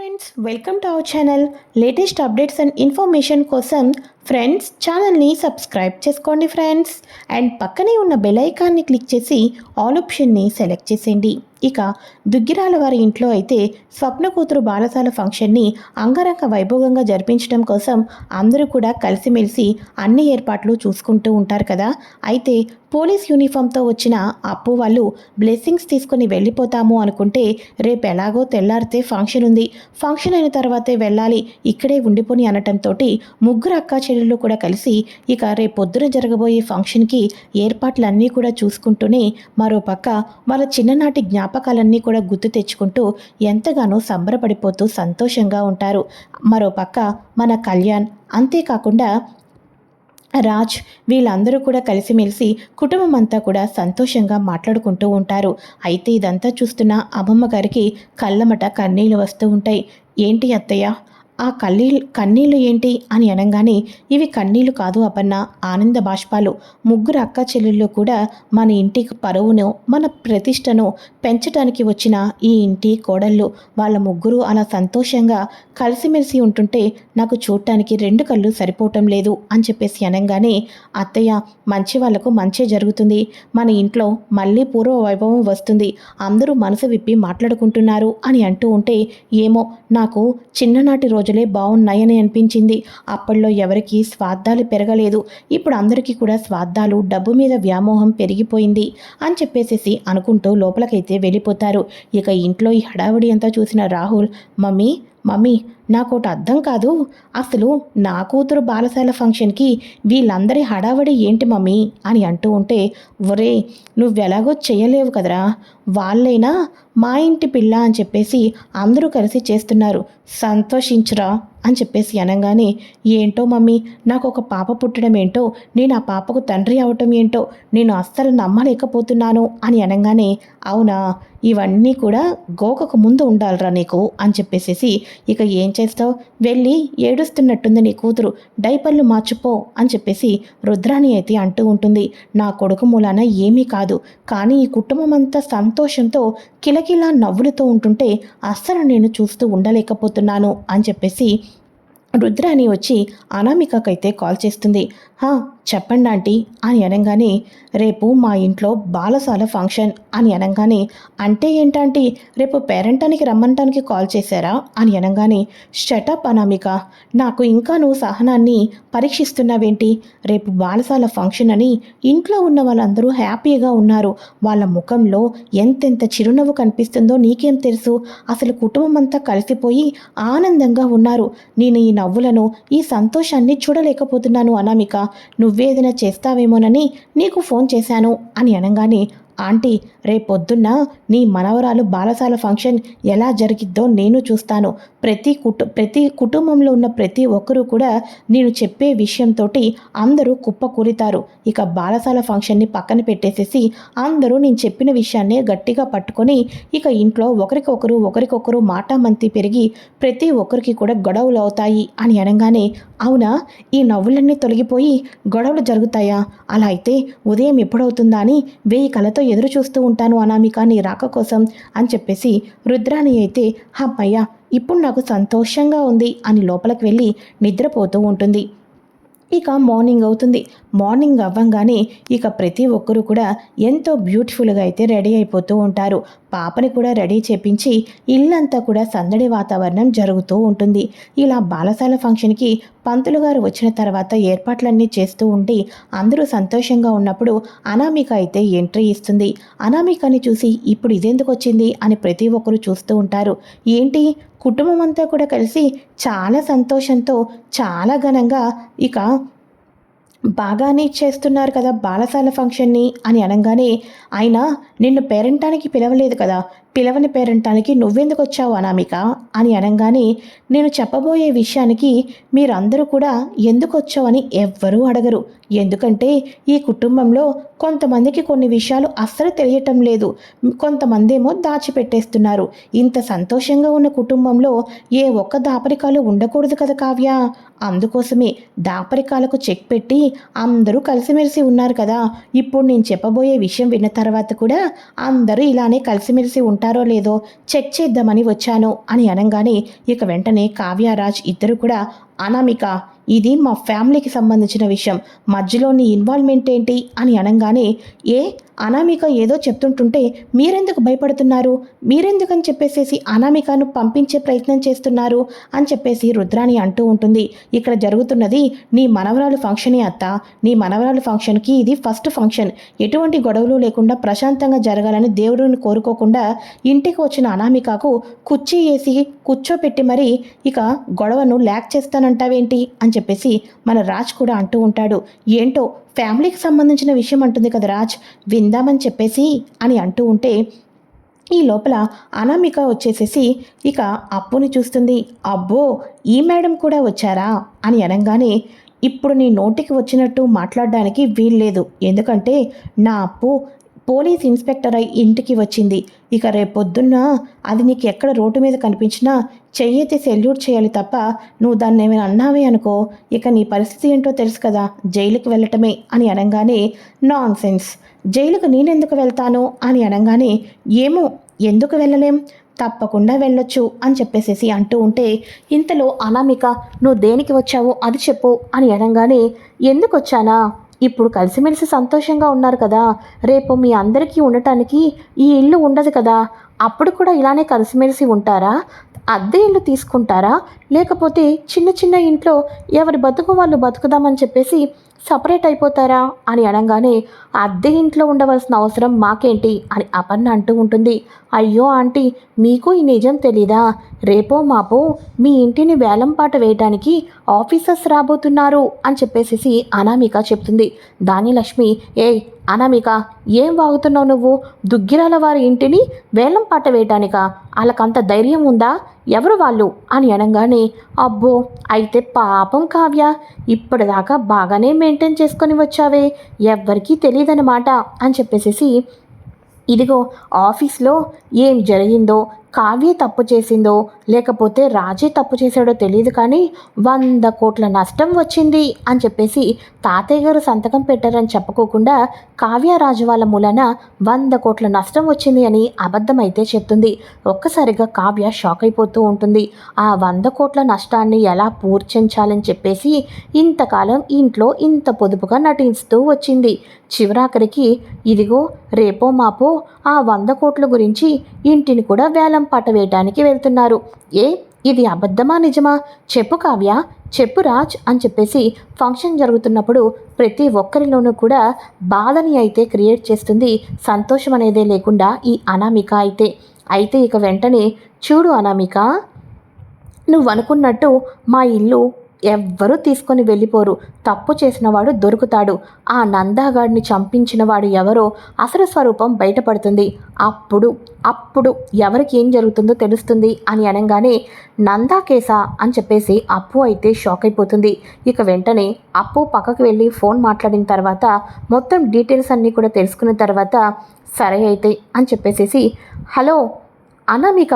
Friends welcome to our channel latest updates and information కోసం friends ఛానల్ని subscribe చేసుకోండి friends and పక్కనే ఉన్న బెల్ ఐకాన్ని క్లిక్ చేసి ఆల్ ఆప్షన్ని సెలెక్ట్ చేసేయండి. ఇక దుగ్గిరాల వారి ఇంట్లో అయితే స్వప్న కూతురు బాలసాల ఫంక్షన్ని అంగరంగ వైభోగంగా జరిపించడం కోసం అందరూ కూడా కలిసిమెలిసి అన్ని ఏర్పాట్లు చూసుకుంటూ ఉంటారు కదా. అయితే పోలీస్ యూనిఫామ్తో వచ్చిన అప్పు వాళ్ళు బ్లెస్సింగ్స్ తీసుకుని వెళ్ళిపోతాము అనుకుంటే రేపు ఎలాగో తెల్లారితే ఫంక్షన్ ఉంది. ఫంక్షన్ అయిన తర్వాతే వెళ్ళాలి ఇక్కడే ఉండిపోని అనటంతో ముగ్గురు అక్క చెల్లెళ్ళు కూడా కలిసి ఇక రేపొద్దున జరగబోయే ఫంక్షన్కి ఏర్పాట్లన్నీ కూడా చూసుకుంటూనే మరోపక్క వాళ్ళ చిన్ననాటి జ్ఞాపకాలన్నీ కూడా గుర్తు తెచ్చుకుంటూ ఎంతగానో సంబరపడిపోతూ సంతోషంగా ఉంటారు. మరోపక్క మన కళ్యాణ్ అంతేకాకుండా రాజ్ వీళ్ళందరూ కూడా కలిసిమెలిసి కుటుంబం అంతా కూడా సంతోషంగా మాట్లాడుకుంటూ ఉంటారు. అయితే ఇదంతా చూస్తున్న అమ్మమ్మ గారికి కళ్ళమట కన్నీళ్ళు వస్తూ ఉంటాయి. ఏంటి అత్తయ్య ఆ కళ్ళీ కన్నీళ్ళు ఏంటి అని అనగానే ఇవి కన్నీళ్ళు కాదు అపన్న ఆనంద బాష్పాలు. ముగ్గురు అక్క చెల్లెళ్ళు కూడా మన ఇంటికి పరువును మన ప్రతిష్టను పెంచడానికి వచ్చిన ఈ ఇంటి కోడళ్ళు. వాళ్ళ ముగ్గురు అలా సంతోషంగా కలిసిమెలిసి ఉంటుంటే నాకు చూడటానికి రెండు కళ్ళు సరిపోవటం లేదు అని చెప్పేసి అనగానే అత్తయ్య మంచి వాళ్ళకు మంచే జరుగుతుంది. మన ఇంట్లో మళ్ళీ పూర్వ వైభవం వస్తుంది. అందరూ మనసు విప్పి మాట్లాడుకుంటున్నారు అని అంటూ ఉంటే ఏమో నాకు చిన్ననాటి రోజు రోజులే బాగున్నాయని అనిపించింది. అప్పట్లో ఎవరికీ స్వార్థాలు పెరగలేదు. ఇప్పుడు అందరికీ కూడా స్వార్థాలు డబ్బు మీద వ్యామోహం పెరిగిపోయింది అని చెప్పేసేసి అనుకుంటూ లోపలికైతే వెళ్ళిపోతారు. ఇక ఇంట్లో ఈ హడావిడి అంతా చూసిన రాహుల్ మమ్మీ మమ్మీ నాకు ఒకటి అర్థం కాదు. అసలు నా కూతురు బాలశాల ఫంక్షన్కి వీళ్ళందరి హడావడి ఏంటి మమ్మీ? అని అంటూ ఉంటే ఒరే నువ్వెలాగో చేయలేవు కదరా. వాళ్ళైనా మా ఇంటి పిల్ల అని చెప్పేసి అందరూ కలిసి చేస్తున్నారు. సంతోషించురా అని చెప్పేసి అనగానే ఏంటో మమ్మీ నాకు ఒక పాప పుట్టడం ఏంటో నేను ఆ పాపకు తండ్రి అవటం ఏంటో నేను అస్సలు నమ్మలేకపోతున్నాను అని అనగానే అవునా ఇవన్నీ కూడా గోకకు ముందు ఉండాలిరా నీకు అని చెప్పేసేసి ఇక ఏం చేస్తావు? వెళ్ళి ఏడుస్తున్నట్టుంది నీ కూతురు. డైపర్లు మార్చిపో అని చెప్పేసి రుద్రాణి అయితే అంటూ ఉంటుంది. నా కొడుకు మూలాన ఏమీ కాదు. కానీ ఈ కుటుంబం అంతా సంతోషంతో కిలకిలా నవ్వులతో ఉంటుంటే అస్సలు నేను చూస్తూ ఉండలేకపోతున్నాను అని చెప్పేసి రుద్రాని వచ్చి అనామికకైతే కాల్ చేస్తుంది. చెప్పండి ఆంటీ అని అనగానే రేపు మా ఇంట్లో బాలసాల ఫంక్షన్ అని అనగానే అంటే ఏంటంటే రేపు పేరెంటానికి రమ్మంటానికి కాల్ చేశారా అని అనగానే షటప్ అనామిక నాకు ఇంకా నువ్వు సహనాన్ని పరీక్షిస్తున్నావేంటి? రేపు బాలసాల ఫంక్షన్ అని ఇంట్లో ఉన్న వాళ్ళందరూ హ్యాపీగా ఉన్నారు. వాళ్ళ ముఖంలో ఎంతెంత చిరునవ్వు కనిపిస్తుందో నీకేం తెలుసు? అసలు కుటుంబం అంతా కలిసిపోయి ఆనందంగా ఉన్నారు. నేను ఈ నవ్వులను ఈ సంతోషాన్ని చూడలేకపోతున్నాను అనామిక. నువ్వేదైనా చేస్తావేమోనని నీకు ఫోన్ చేశాను అని అనగానే ఆంటీ రేపొద్దున్న నీ మనవరాలు బాలసాల ఫంక్షన్ ఎలా జరిగిద్దో నేను చూస్తాను. ప్రతి కుటు ప్రతి కుటుంబంలో ఉన్న ప్రతి ఒక్కరూ కూడా నేను చెప్పే విషయంతో అందరూ కుప్పకూలితారు. ఇక బాలసాల ఫంక్షన్ని పక్కన పెట్టేసేసి అందరూ నేను చెప్పిన విషయాన్ని గట్టిగా పట్టుకొని ఇక ఇంట్లో ఒకరికొకరు ఒకరికొకరు మాటామంతి పెరిగి ప్రతి ఒక్కరికి కూడా గొడవలు అవుతాయి అని అనగానే అవునా? ఈ నవ్వులన్నీ తొలగిపోయి గొడవలు జరుగుతాయా? అలా అయితే ఉదయం ఎప్పుడవుతుందా అని వెయ్యి కళతో ఎదురు చూస్తూ ఉంటాను అనామిక నీ రాక కోసం అని చెప్పేసి రుద్రాణి అయితే అమ్మయ్య ఇప్పుడు నాకు సంతోషంగా ఉంది అని లోపలికి వెళ్ళి నిద్రపోతూ ఉంటుంది. ఇక మార్నింగ్ అవుతుంది. మార్నింగ్ అవ్వంగానే ఇక ప్రతి ఒక్కరూ కూడా ఎంతో బ్యూటిఫుల్గా అయితే రెడీ అయిపోతూ ఉంటారు. పాపని కూడా రెడీ చేపించి ఇల్లంతా కూడా సందడి వాతావరణం జరుగుతూ ఉంటుంది. ఇలా బాలసాల ఫంక్షన్కి పంతులు గారు వచ్చిన తర్వాత ఏర్పాట్లన్నీ చేస్తూ ఉండి అందరూ సంతోషంగా ఉన్నప్పుడు అనామిక అయితే ఎంట్రీ ఇస్తుంది. అనామికని చూసి ఇప్పుడు ఇదెందుకు వచ్చింది అని ప్రతి ఒక్కరూ చూస్తూ ఉంటారు. ఏంటి? కుటుంబం అంతా కూడా కలిసి చాలా సంతోషంతో చాలా ఘనంగా ఇక బాగానే చేస్తున్నారు కదా బాలసాల ఫంక్షన్ని అని అనగానే ఆయన నిన్ను పేరెంటానికి పిలవలేదు కదా పిలవని పేరంటానికి నువ్వెందుకు వచ్చావు అనామిక? అని అనగానే నేను చెప్పబోయే విషయానికి మీరందరూ కూడా ఎందుకు వచ్చావని ఎవ్వరూ అడగరు. ఎందుకంటే ఈ కుటుంబంలో కొంతమందికి కొన్ని విషయాలు అస్సలు తెలియటం లేదు. కొంతమంది ఏమో దాచిపెట్టేస్తున్నారు. ఇంత సంతోషంగా ఉన్న కుటుంబంలో ఏ ఒక్క దాపరికాలు ఉండకూడదు కదా కావ్య? అందుకోసమే దాపరికాలకు చెక్ పెట్టి అందరూ కలిసిమెలిసి ఉన్నారు కదా. ఇప్పుడు నేను చెప్పబోయే విషయం విన్న తర్వాత కూడా అందరూ ఇలానే కలిసిమెలిసి ఉంటారు ఉంటారో లేదో చెక్ చేద్దామని వచ్చాను అని అనగానే ఇక వెంటనే కావ్యరాజ్ ఇద్దరు కూడా అనామిక ఇది మా ఫ్యామిలీకి సంబంధించిన విషయం. మధ్యలో నీ ఇన్వాల్వ్మెంట్ ఏంటి అని అనగానే ఏ అనామిక ఏదో చెప్తుంటుంటే మీరెందుకు భయపడుతున్నారు? మీరెందుకని చెప్పేసేసి అనామికను పంపించే ప్రయత్నం చేస్తున్నారు అని చెప్పేసి రుద్రాణి అంటూ ఉంటుంది. ఇక్కడ జరుగుతున్నది నీ మనవరాలు ఫంక్షనే అత్త. నీ మనవరాలు ఫంక్షన్కి ఇది ఫస్ట్ ఫంక్షన్. ఎటువంటి గొడవలు లేకుండా ప్రశాంతంగా జరగాలని దేవుడిని కోరుకోకుండా ఇంటికి వచ్చిన అనామికకు కుర్చీ వేసి కూర్చోపెట్టి మరి ఇక గొడవను ల్యాక్ చేస్తానంటావేంటి అని చెప్పేసి మన రాజ్ కూడా అంటూ ఉంటాడు. ఏంటో ఫ్యామిలీకి సంబంధించిన విషయం అంటుంది కదా రాజ్. విందామని చెప్పేసి అని అంటూ ఉంటే ఈ లోపల అనామిక వచ్చేసేసి ఇక అప్పుని చూస్తుంది. అబ్బో ఈ మేడం కూడా వచ్చారా? అని అనగానే ఇప్పుడు నీ నోటికి వచ్చినట్టు మాట్లాడడానికి వీల్లేదు. ఎందుకంటే నా అప్పు పోలీస్ ఇన్స్పెక్టర్ అయి ఇంటికి వచ్చింది. ఇక రేపొద్దున్న అది నీకు ఎక్కడ రోడ్డు మీద కనిపించినా చెయ్యైతే సెల్యూట్ చేయాలి తప్ప నువ్వు దాన్ని ఏమైనా అన్నావే అనుకో. ఇక నీ పరిస్థితి ఏంటో తెలుసు కదా జైలుకి వెళ్ళటమే అని అనగానే నాన్ సెన్స్ జైలుకు నేనెందుకు వెళ్తాను? అని అనగానే ఏమో ఎందుకు వెళ్ళలేం? తప్పకుండా వెళ్ళొచ్చు అని చెప్పేసేసి అంటూ ఉంటే ఇంతలో అనామిక నువ్వు దేనికి వచ్చావో అది చెప్పు అని అనగానే ఎందుకు వచ్చానా? ఇప్పుడు కలిసిమెలిసి సంతోషంగా ఉన్నారు కదా. రేపు మీ అందరికీ ఉండటానికి ఈ ఇల్లు ఉండదు కదా. అప్పుడు కూడా ఇలానే కలిసిమెలిసి ఉంటారా? అద్దె ఇల్లు తీసుకుంటారా? లేకపోతే చిన్న చిన్న ఇంట్లో ఎవరి బతుకు వాళ్ళు బతుకుదామని చెప్పేసి సపరేట్ అయిపోతారా అని అనగానే అద్దె ఇంట్లో ఉండవలసిన అవసరం మాకేంటి? అని అపర్ణ అంటూ ఉంటుంది. అయ్యో ఆంటీ మీకు ఈ నిజం తెలీదా? రేపో మాపో మీ ఇంటిని వేలంపాట వేయడానికి ఆఫీసర్స్ రాబోతున్నారు అని చెప్పేసి అనామిక చెప్తుంది. దాని లక్ష్మి ఏ అనామిక ఏం వాగుతున్నావు నువ్వు? దుగ్గిరాల వారి ఇంటిని వేలంపాట వేయటానిక? వాళ్ళకంత ధైర్యం ఉందా? ఎవరు వాళ్ళు? అని అనగానే అబ్బో అయితే పాపం కావ్య ఇప్పటిదాకా బాగానే మెయింటైన్ చేసుకొని వచ్చావే ఎవ్వరికీ తెలియదన్నమాట అని చెప్పేసేసి ఇదిగో ఆఫీస్లో ఏం జరిగిందో కావ్య తప్పు చేసిందో లేకపోతే రాజే తప్పు చేశాడో తెలియదు కానీ వంద కోట్ల నష్టం వచ్చింది అని చెప్పేసి తాతయ్య గారు సంతకం పెట్టారని చెప్పుకోకుండా కావ్యరాజు వాళ్ళ మూలన వంద కోట్ల నష్టం వచ్చింది అని అబద్ధమైతే చెప్తుంది. ఒక్కసారిగా కావ్య షాక్ అయిపోతూ ఉంటుంది. ఆ వంద కోట్ల నష్టాన్ని ఎలా పూర్చించాలని చెప్పేసి ఇంతకాలం ఇంట్లో ఇంత పొదుపుగా నటిస్తూ వచ్చింది. చివరాఖరికి ఇదిగో రేపో మాపో ఆ వంద కోట్ల గురించి ఇంటిని కూడా వేలం పాట వేయటానికి వెళ్తున్నారు. ఏ? ఇది అబద్ధమా నిజమా? చెప్పు కావ్య చెప్పు రాజ్ అని చెప్పేసి ఫంక్షన్ జరుగుతున్నప్పుడు ప్రతి ఒక్కరిలోనూ కూడా బాధని అయితే క్రియేట్ చేస్తుంది సంతోషం అనేదే లేకుండా ఈ అనామిక అయితే. అయితే ఇక వెంటనే చూడు అనామిక నువ్వు అనుకున్నట్టు మా ఇల్లు ఎవ్వరూ తీసుకొని వెళ్ళిపోరు. తప్పు చేసినవాడు దొరుకుతాడు. ఆ నందాగాడిని చంపించినవాడు ఎవరో అసలు స్వరూపం బయటపడుతుంది. అప్పుడు అప్పుడు ఎవరికి ఏం జరుగుతుందో తెలుస్తుంది అని అనగానే నందా కేసా అని చెప్పేసి అప్పు అయితే షాక్ అయిపోతుంది. ఇక వెంటనే అప్పు పక్కకు వెళ్ళి ఫోన్ మాట్లాడిన తర్వాత మొత్తం డీటెయిల్స్ అన్నీ కూడా తెలుసుకున్న తర్వాత సరే అయితే అని చెప్పేసేసి హలో అనామిక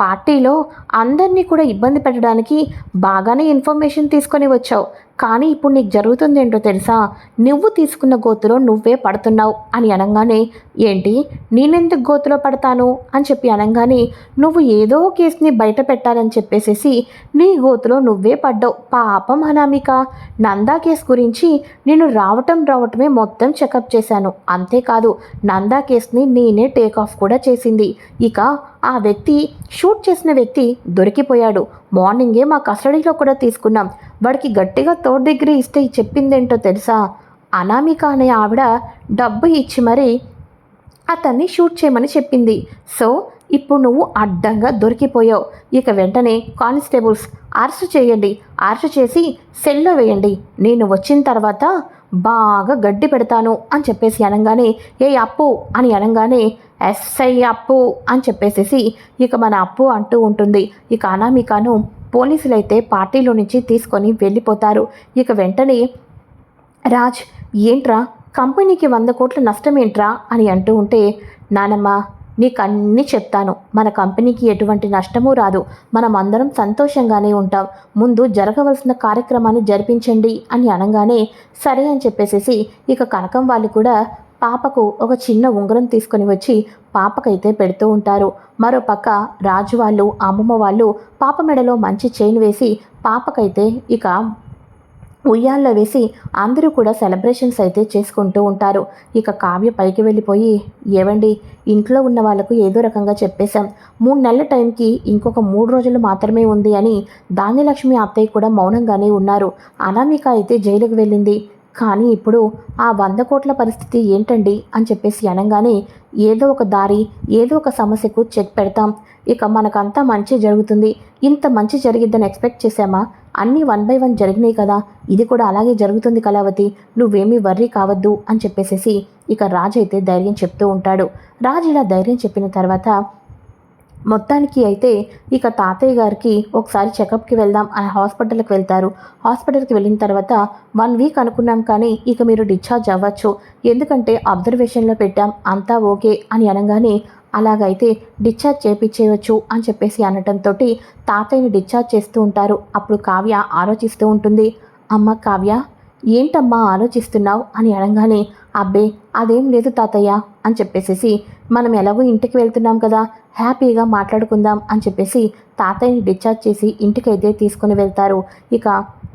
పార్టీలో అందరినీ కూడా ఇబ్బంది పెట్టడానికి బాగానే ఇన్ఫర్మేషన్ తీసుకొని వచ్చావు. కానీ ఇప్పుడు నీకు జరుగుతుంది ఏంటో తెలుసా? నువ్వు తీసుకున్న గోతులో నువ్వే పడుతున్నావు అని అనగానే ఏంటి? నేనెందుకు గోతులో పడతాను? అని చెప్పి అనగానే నువ్వు ఏదో కేసుని బయట పెట్టాలని చెప్పేసేసి నీ గోతులో నువ్వే పడ్డావు. పాపం అనామిక! నందా కేసు గురించి నేను రావటం రావటమే మొత్తం చెకప్ చేశాను. అంతేకాదు నందా కేసుని నేనే టేక్ ఆఫ్ కూడా చేసింది. ఇక ఆ వ్యక్తి షూట్ చేసిన వ్యక్తి దొరికిపోయాడు. మార్నింగే మా కస్టడీలో కూడా తీసుకున్నాం. వాడికి గట్టిగా థర్డ్ డిగ్రీ ఇస్తే చెప్పిందేంటో తెలుసా? అనామిక అనే ఆవిడ డబ్బు ఇచ్చి మరీ అతన్ని షూట్ చేయమని చెప్పింది. సో ఇప్పుడు నువ్వు అడ్డంగా దొరికిపోయావు. ఇక వెంటనే కానిస్టేబుల్స్ అరెస్ట్ చేయండి. అరెస్ట్ చేసి సెల్లో వేయండి. నేను వచ్చిన తర్వాత బాగా గడ్డి పెడతాను అని చెప్పేసి అనగానే ఏ అప్పు అని అనగానే ఎస్ఐ అప్పు అని చెప్పేసేసి ఇక మన అప్పు అంటూ ఉంటుంది. ఇక అనామికాను పోలీసులు అయితే పార్టీలో నుంచి తీసుకొని వెళ్ళిపోతారు. ఇక వెంటనే రాజ్ ఏంట్రా? కంపెనీకి వంద కోట్ల నష్టం ఏంట్రా అని అంటూ ఉంటే నానమ్మ నీకు అన్నీ చెప్తాను. మన కంపెనీకి ఎటువంటి నష్టమూ రాదు. మనం అందరం సంతోషంగానే ఉంటాం. ముందు జరగవలసిన కార్యక్రమాన్ని జరిపించండి అని అనగానే సరే అని చెప్పేసేసి ఇక కనకం వాళ్ళు కూడా పాపకు ఒక చిన్న ఉంగరం తీసుకొని వచ్చి పాపకైతే పెడుతూ ఉంటారు. మరోపక్క రాజు వాళ్ళు అమ్మమ్మ వాళ్ళు పాప మెడలో మంచి చైన్ వేసి పాపకైతే ఇక ఉయ్యాల్లో వేసి అందరూ కూడా సెలబ్రేషన్స్ అయితే చేసుకుంటూ ఉంటారు. ఇక కావ్య పైకి వెళ్ళిపోయి ఏవండి ఇంట్లో ఉన్న వాళ్ళకు ఏదో రకంగా చెప్పేశాం. మూడు నెలల టైంకి ఇంకొక మూడు రోజులు మాత్రమే ఉంది అని ధాన్యలక్ష్మి అత్తయ్య కూడా మౌనంగానే ఉన్నారు. అనామిక అయితే జైలుకు వెళ్ళింది. కానీ ఇప్పుడు ఆ వంద కోట్ల పరిస్థితి ఏంటండి? అని చెప్పేసి అనగానే ఏదో ఒక దారి ఏదో ఒక సమస్యకు చెక్ పెడతాం. ఇక మనకంతా మంచి జరుగుతుంది. ఇంత మంచి జరిగిద్దని ఎక్స్పెక్ట్ చేశామా? అన్నీ వన్ బై వన్ జరిగినాయి కదా. ఇది కూడా అలాగే జరుగుతుంది కళావతి. నువ్వేమీ వర్రీ కావద్దు అని చెప్పేసేసి ఇక రాజు అయితే ధైర్యం చెప్తూ ఉంటాడు. రాజు ఇలా ధైర్యం చెప్పిన తర్వాత మొత్తానికి అయితే ఇక తాతయ్య గారికి ఒకసారి చెకప్కి వెళ్దాం అని హాస్పిటల్కి వెళ్తారు. హాస్పిటల్కి వెళ్ళిన తర్వాత వన్ వీక్ అనుకున్నాం కానీ ఇక మీరు డిశ్చార్జ్ అవ్వచ్చు. ఎందుకంటే అబ్జర్వేషన్లో పెట్టాం అంతా ఓకే అని అనగానే అలాగైతే డిశ్చార్జ్ చేపించేయవచ్చు అని చెప్పేసి అనటంతో తాతయ్యని డిశ్చార్జ్ చేస్తూ ఉంటారు. అప్పుడు కావ్య ఆలోచిస్తూ ఉంటుంది. అమ్మ కావ్య ఏంటమ్మా ఆలోచిస్తున్నావు? అని అనగానే అబ్బే అదేం లేదు తాతయ్య అని చెప్పేసేసి మనం ఎలాగో ఇంటికి వెళ్తున్నాం కదా హ్యాపీగా మాట్లాడుకుందాం అని చెప్పేసి తాతయ్యని డిశ్చార్జ్ చేసి ఇంటికైతే తీసుకుని వెళ్తారు. ఇక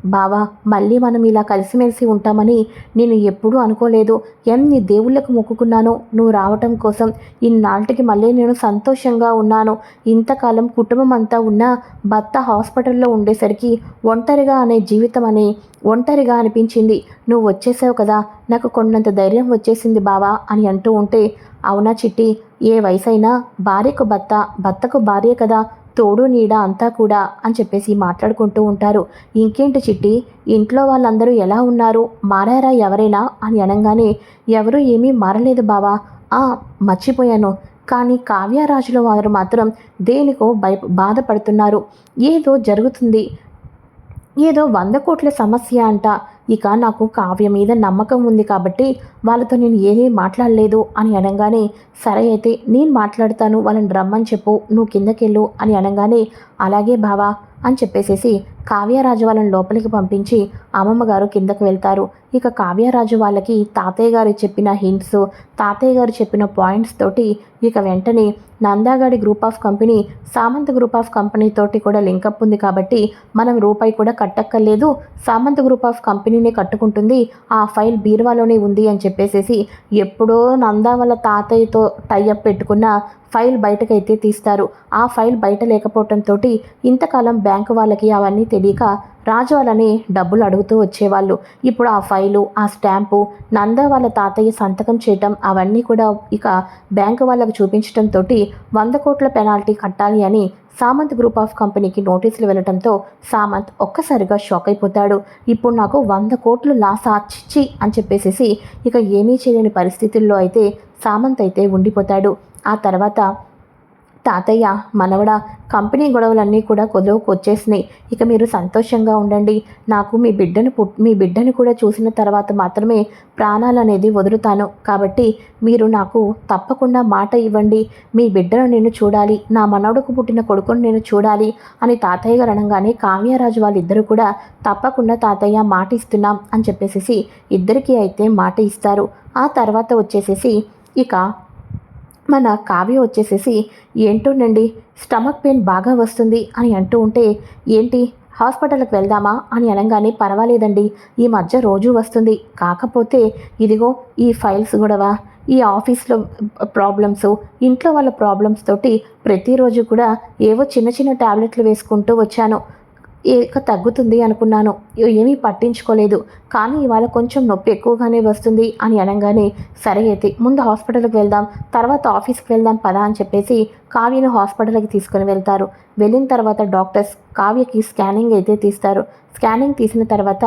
బావా మళ్ళీ మనం ఇలా కలిసిమెలిసి ఉంటామని నేను ఎప్పుడూ అనుకోలేదు. ఎన్ని దేవుళ్ళకు మొక్కుకున్నానో నువ్వు రావటం కోసం. ఇన్నాళ్ళకి మళ్ళీ నేను సంతోషంగా ఉన్నాను. ఇంతకాలం కుటుంబం అంతా ఉన్న భర్త హాస్పిటల్లో ఉండేసరికి ఒంటరిగా అనే జీవితం అనే ఒంటరిగా అనిపించింది. నువ్వు వచ్చేసావు కదా నాకు కొన్నంత ధైర్యం వచ్చేసింది బావా అని అంటూ ఉంటే అవునా చిట్టి ఏ వయసైనా భార్యకు భర్త భర్తకు భార్య కదా. తోడు నీడ అంతా కూడా అని చెప్పేసి మాట్లాడుకుంటూ ఉంటారు. ఇంకేంటి చిట్టి? ఇంట్లో వాళ్ళందరూ ఎలా ఉన్నారు? మారారా ఎవరైనా? అని అనగానే ఎవరూ ఏమీ మారలేదు బావా. ఆ మర్చిపోయాను. కానీ కావ్యరాజుల వారు మాత్రం దేనికో భయ బాధపడుతున్నారు. ఏదో జరుగుతుంది. ఏదో వంద కోట్ల సమస్య అంట. ఇక నాకు కావ్య మీద నమ్మకం ఉంది కాబట్టి వాళ్ళతో నేను ఏమీ మాట్లాడలేదు అని అనగానే సరే అయితే నేను మాట్లాడతాను వాళ్ళని రమ్మని చెప్పు నువ్వు కిందకెళ్ళు అని అనగానే అలాగే బావా అని చెప్పేసేసి కావ్యరాజు వాళ్ళని లోపలికి పంపించి అమ్మమ్మ గారు కిందకు వెళ్తారు. ఇక కావ్యరాజు వాళ్ళకి తాతయ్య గారు చెప్పిన హింట్స్ తాతయ్య గారు చెప్పిన పాయింట్స్ తోటి ఇక వెంటనే నందాగాడి group of company Samanth group of company తోటి కూడా లింకప్ ఉంది కాబట్టి మనం రూపాయి కూడా కట్టక్కర్లేదు. సామంత్ గ్రూప్ ఆఫ్ కంపెనీనే కట్టుకుంటుంది. ఆ ఫైల్ బీరువాలోనే ఉంది అని చెప్పేసేసి ఎప్పుడో నందా వాళ్ళ తాతయ్యతో టైఅప్ పెట్టుకున్న ఫైల్ బయటకైతే తీస్తారు. ఆ ఫైల్ బయట లేకపోవటంతో ఇంతకాలం బ్యాంకు వాళ్ళకి అవన్నీ తెలియక రాజు వాళ్ళని డబ్బులు అడుగుతూ వచ్చేవాళ్ళు. ఇప్పుడు ఆ ఫైలు ఆ స్టాంపు నంద వాళ్ళ తాతయ్య సంతకం చేయటం అవన్నీ కూడా ఇక బ్యాంకు వాళ్ళకు చూపించడంతో వంద కోట్ల పెనాల్టీ కట్టాలి అని సామంత్ గ్రూప్ ఆఫ్ కంపెనీకి నోటీసులు వెళ్ళడంతో సామంత్ ఒక్కసారిగా షాక్ అయిపోతాడు. ఇప్పుడు నాకు వంద కోట్లు లాస్ చిచ్చి అని చెప్పేసేసి ఇక ఏమీ చేయలేని పరిస్థితుల్లో అయితే సామంత్ అయితే ఉండిపోతాడు. ఆ తర్వాత తాతయ్య మనవడ కంపెనీ గొడవలన్నీ కూడా కొదవకు వచ్చేసినాయి. ఇక మీరు సంతోషంగా ఉండండి. నాకు మీ బిడ్డను మీ బిడ్డను కూడా చూసిన తర్వాత మాత్రమే ప్రాణాలు అనేది వదులుతాను. కాబట్టి మీరు నాకు తప్పకుండా మాట ఇవ్వండి. మీ బిడ్డను నేను చూడాలి. నా మనవడకు పుట్టిన కొడుకును నేను చూడాలి అని తాతయ్య గారు అనగానే కావ్యరాజు వాళ్ళిద్దరూ కూడా తప్పకుండా తాతయ్య మాట ఇస్తున్నాం అని చెప్పేసి ఇద్దరికీ అయితే మాట ఇస్తారు. ఆ తర్వాత వచ్చేసేసి ఇక మన కావ్య వచ్చేసేసి ఏంటోనండి స్టమక్ పెయిన్ బాగా వస్తుంది అని అంటూ ఉంటే ఏంటి హాస్పిటల్కి వెళ్దామా? అని అనగానే పర్వాలేదండి ఈ మధ్య రోజు వస్తుంది. కాకపోతే ఇదిగో ఈ ఫైల్స్ గొడవ ఈ ఆఫీస్లో ప్రాబ్లమ్స్ ఇంట్లో వాళ్ళ ప్రాబ్లమ్స్ తోటి ప్రతిరోజు కూడా ఏవో చిన్న చిన్న ట్యాబ్లెట్లు వేసుకుంటూ వచ్చాను. ఇక తగ్గుతుంది అనుకున్నాను. ఏమీ పట్టించుకోలేదు. కానీ ఇవాళ కొంచెం నొప్పి ఎక్కువగానే వస్తుంది అని అనగానే సరే అయితే ముందు హాస్పిటల్కి వెళ్దాం తర్వాత ఆఫీస్కి వెళ్దాం పదా అని చెప్పేసి కావ్యను హాస్పిటల్కి తీసుకుని వెళ్తారు. వెళ్ళిన తర్వాత డాక్టర్స్ కావ్యకి స్కానింగ్ అయితే తీస్తారు. స్కానింగ్ తీసిన తర్వాత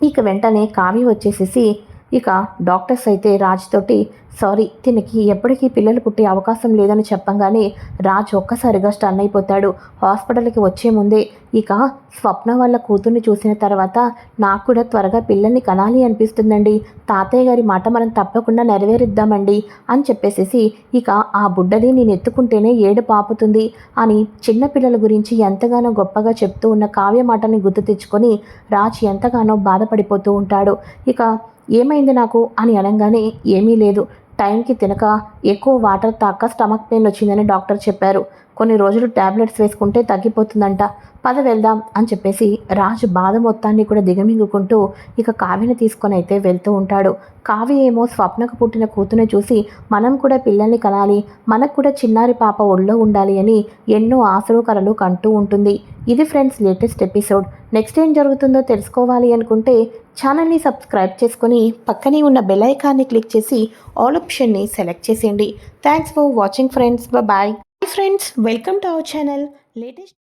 ఇక వెంటనే కావ్య వచ్చేసేసి ఇక డాక్టర్స్ అయితే రాజ్ తోటి సారీ తినకి ఎప్పటికీ పిల్లలు పుట్టే అవకాశం లేదని చెప్పంగానే రాజ్ ఒక్కసారిగా స్టన్ అయిపోతాడు. హాస్పిటల్కి వచ్చే ముందే ఇక స్వప్న వాళ్ళ కూతుర్ని చూసిన తర్వాత నాకు కూడా త్వరగా పిల్లల్ని కనాలి అనిపిస్తుందండి. తాతయ్య గారి మాట మనం తప్పకుండా నెరవేరుద్దామండి అని చెప్పేసేసి ఇక ఆ బుడ్డది నేను ఎత్తుకుంటేనే ఏడు పాపుతుంది అని చిన్నపిల్లల గురించి ఎంతగానో గొప్పగా చెప్తూ ఉన్న కావ్య మాటని గుర్తు తెచ్చుకొని రాజ్ ఎంతగానో బాధపడిపోతూ ఉంటాడు. ఇక ఏమైంది నాకు? అని అనగానే ఏమీ లేదు. టైంకి తినక ఎక్కువ వాటర్ తాక స్టమక్ పెయిన్ వచ్చిందని డాక్టర్ చెప్పారు. కొన్ని రోజులు ట్యాబ్లెట్స్ వేసుకుంటే తగ్గిపోతుందంట. పద వెళ్దాం అని చెప్పేసి రాజు బాధ మొత్తాన్ని కూడా దిగమింగుకుంటూ ఇక కావ్యని తీసుకొని అయితే వెళ్తూ ఉంటాడు. కావ్య ఏమో స్వప్నకు పుట్టిన కూతునే చూసి మనం కూడా పిల్లల్ని కనాలి మనకు కూడా చిన్నారి పాప ఒళ్ళో ఉండాలి అని ఎన్నో ఆశలు కలలు కంటూ ఉంటుంది. ఇది ఫ్రెండ్స్ లేటెస్ట్ ఎపిసోడ్. నెక్స్ట్ ఏం జరుగుతుందో తెలుసుకోవాలి అనుకుంటే ఛానల్ని సబ్స్క్రైబ్ చేసుకొని పక్కనే ఉన్న బెల్ ఐకాన్ని క్లిక్ చేసి ఆల్ ఆప్షన్ని సెలెక్ట్ చేసేయండి. Thanks for watching friends. Bye friends welcome to our channel latest